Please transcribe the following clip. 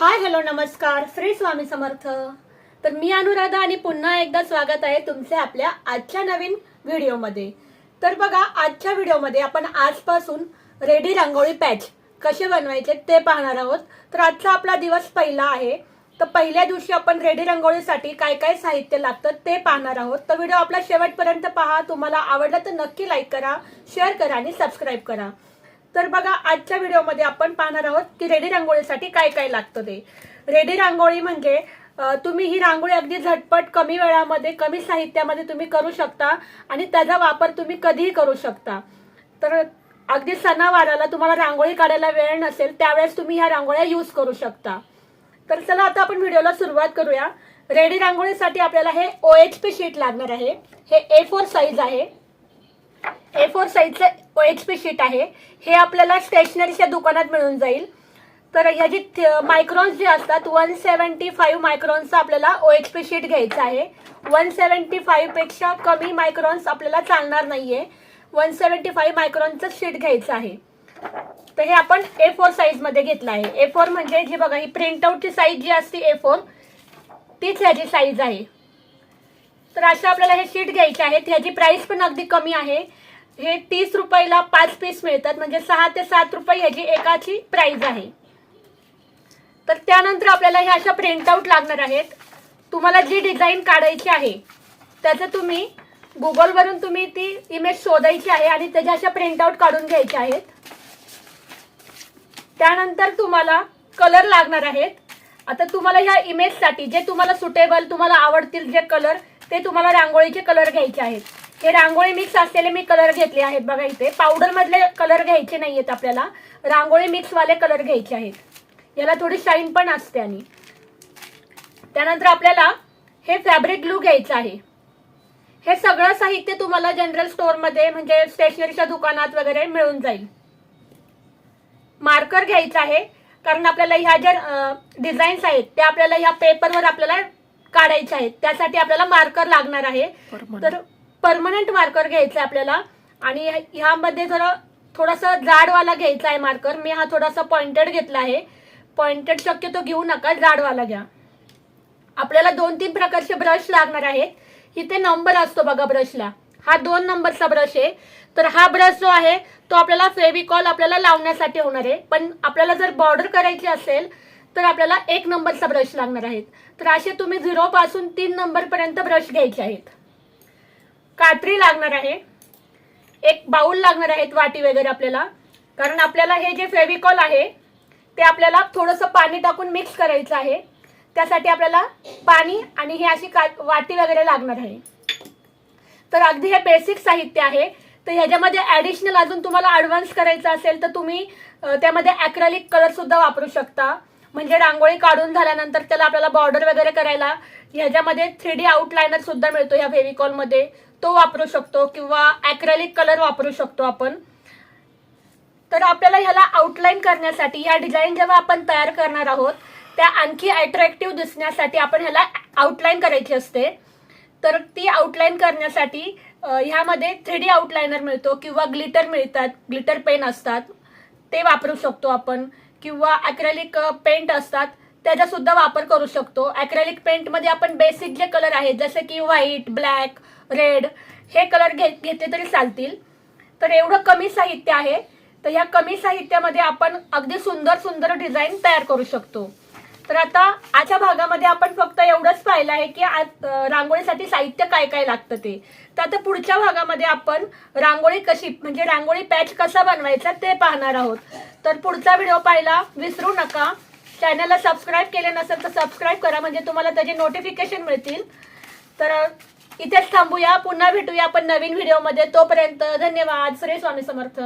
Hi hello नमस्कार. श्री स्वामी समर्थ. तर मी अनुराधा आणि पुन्हा एकदा स्वागत आहे तुमचे आपल्या आजच्या नवीन व्हिडिओमध्ये. तर बघा आजच्या व्हिडिओमध्ये आपण आजपासून रेडी रांगोळी पॅच कसे बनवायचे ते पाहणार आहोत. तर आजचा आपला दिवस पहिला आहे. तर पहिल्या दिवशी आपण रेडी रांगोळीसाठी काय काय साहित्य लागतं ते पाहणार आहोत. तर व्हिडिओ आपला शेवटपर्यंत पहा. तुम्हाला आवडला तर नक्की लाईक करा शेअर करा आणि सबस्क्राईब करा. तर बघा आजच्या व्हिडिओमध्ये आपण पाहणार आहोत की रेडी रांगोळीसाठी काय काय लागतं ते. रेडी रांगोळी म्हणजे तुम्ही ही रांगोळी अगदी झटपट कमी वेळामध्ये कमी साहित्यामध्ये तुम्ही करू शकता आणि त्याचा वापर तुम्ही कधीही करू शकता. तर अगदी सणावाराला तुम्हाला रांगोळी काढायला वेळ नसेल त्यावेळेस तुम्ही ह्या रांगोळ्या यूज करू शकता. तर चला आता आपण व्हिडिओला सुरुवात करूया. रेडी रांगोळीसाठी आपल्याला हे ओ एच पी शीट लागणार आहे. हे ए फोर साईज आहे. ए फोर साईजचं ओ एच पी शीट आहे. हे आपल्याला स्टेशनरीच्या दुकानात मिळून जाईल. तर ह्याची मायक्रॉन्स जे असतात वन सेवन्टी फाईव्ह मायक्रॉन्सचं आपल्याला ओ एच पी शीट घ्यायचं आहे. वन सेवन्टी फाईव्हपेक्षा कमी मायक्रॉन्स आपल्याला चालणार नाही आहे वन सेवन्टी फाईव्ह मायक्रॉनचं शीट घ्यायचं आहे. तर हे आपण ए फोर साईजमध्ये घेतलं आहे. ए फोर म्हणजे जी बघा ही प्रिंटआउटची साईज जी असते ए फोर तीच ह्याची साईज आहे. तर अशा आपल्याला हे शीट घ्यायचे आहेत. ह्याची प्राइस पण अगदी कमी आहे. हे तीस रुपयाला पाच पीस मिळतात. म्हणजे सहा ते सात रुपये ह्याची एकाची प्राइस आहे. तर त्यानंतर आपल्याला हे अशा प्रिंटआउट लागणार आहेत. तुम्हाला जी डिझाईन काढायची आहे त्याचं तुम्ही गुगलवरून तुम्ही ती इमेज शोधायची आहे आणि त्याच्या अशा प्रिंटआउट काढून घ्यायच्या आहेत. त्यानंतर तुम्हाला कलर लागणार आहेत. आता तुम्हाला ह्या इमेजसाठी जे तुम्हाला सुटेबल तुम्हाला आवडतील जे कलर ते तुम्हाला रांगोळीचे कलर घ्यायचे आहेत. हे रांगोळी मिक्स असलेले मी कलर घेतले आहेत बघा इथे. पावडर मधले कलर घ्यायचे नाहीयेत आपल्याला. रांगोळी मिक्स वाले कलर घ्यायचे आहेत. याला थोडी शाईन पण असते आणि. त्यानंतर आपल्याला हे फॅब्रिक ग्लू घ्यायचं आहे. हे सगळं साहित्य तुम्हाला जनरल स्टोअरमध्ये म्हणजे स्टेशनरीच्या दुकानात वगैरे मिळून जाईल. मार्कर घ्यायचा आहे. कारण आपल्याला ह्या ज्या डिझाईन्स आहेत त्या आपल्याला ह्या पेपरवर आपल्याला काढायच्या आहेत. त्यासाठी आपल्याला मार्कर लागणार आहे. तर परमनंट मार्कर घ्यायचा आहे आपल्याला. आणि ह्यामध्ये जरा थोडासा जाडवाला घ्यायचा आहे मार्कर मी हा थोडासा पॉइंटेड घेतला आहे. पॉइंटेड शक्यतो घेऊ नका जाडवाला घ्या. आपल्याला दोन तीन प्रकारचे ब्रश लागणार आहेत. इथे नंबर असतो बघा ब्रशला हा दोन नंबरचा ब्रश आहे. तर हा ब्रश जो आहे तो आपल्याला फेविकॉल आपल्याला लावण्यासाठी होणार आहे. पण आपल्याला जर बॉर्डर करायची असेल तर आपल्याला एक नंबरचा ब्रश लागणार आहेत तर असे तुम्ही झिरो पासून तीन नंबर पर्यंत ब्रश घ्यायचे आहेत. कात्री लागणार आहे. एक बाउल लागणार आहेत वाटी वगैरे आपल्याला. कारण आपल्याला हे जे फेविकॉल आहे ते आपल्याला थोडंसं पाणी टाकून मिक्स करायचं आहे. त्यासाठी आपल्याला पाणी आणि हे अशी का वाटी वगैरे लागणार आहे. तर अगदी हे बेसिक साहित्य आहे. तर ह्याच्यामध्ये ॲडिशनल अजून तुम्हाला ॲडव्हान्स करायचं असेल तर तुम्ही त्यामध्ये ॲक्रेलिक कलर सुद्धा वापरू शकता. म्हणजे रांगोळी काढून झाल्यानंतर त्याला आपल्याला बॉर्डर वगैरे करायला ह्याच्यामध्ये थ्री डी आउटलायनर सुद्धा मिळतो ह्या फेविकॉलमध्ये तो वापरू शकतो किंवा ॲक्रेलिक कलर वापरू शकतो आपण. तर आपल्याला ह्याला आउटलाईन करण्यासाठी या डिझाईन जेव्हा आपण तयार करणार आहोत त्या आणखी अट्रॅक्टिव्ह दिसण्यासाठी आपण ह्याला आउटलाईन करायची असते. तर ती आउटलाईन करण्यासाठी ह्यामध्ये थ्री डी आउटलायनर मिळतो किंवा ग्लिटर मिळतात ग्लिटर पेन असतात ते वापरू शकतो आपण. किंवा अॅक्रेलिक पेंट असतात त्याचा सुद्धा वापर करू शकतो. अॅक्रेलिक पेंटमध्ये आपण बेसिक जे कलर आहेत जसे की व्हाईट ब्लॅक रेड हे कलर घे घेतले तरी चालतील. तर एवढं कमी साहित्य आहे. तर ह्या कमी साहित्यामध्ये आपण अगदी सुंदर सुंदर डिझाईन तयार करू शकतो. तर आता आजच्या भागामध्ये आपण पाहिलं आहे की रांगोळीसाठी साहित्य काय काय लागतं ते? तर आता पुढच्या भागामध्ये आपण रांगोळी कशी म्हणजे रांगोळी पॅच कसा बनवायचा ते पाहणार आहोत. तर पुढचा व्हिडिओ पाहायला विसरू नका. चॅनलला सबस्क्राईब केले नसेल तर सबस्क्राईब करा म्हणजे तुम्हाला त्याचे नोटिफिकेशन मिळतील. तर इथेच थांबूया. पुन्हा भेटूया आपण नवीन व्हिडिओमध्ये. तोपर्यंत धन्यवाद. श्री स्वामी समर्थ.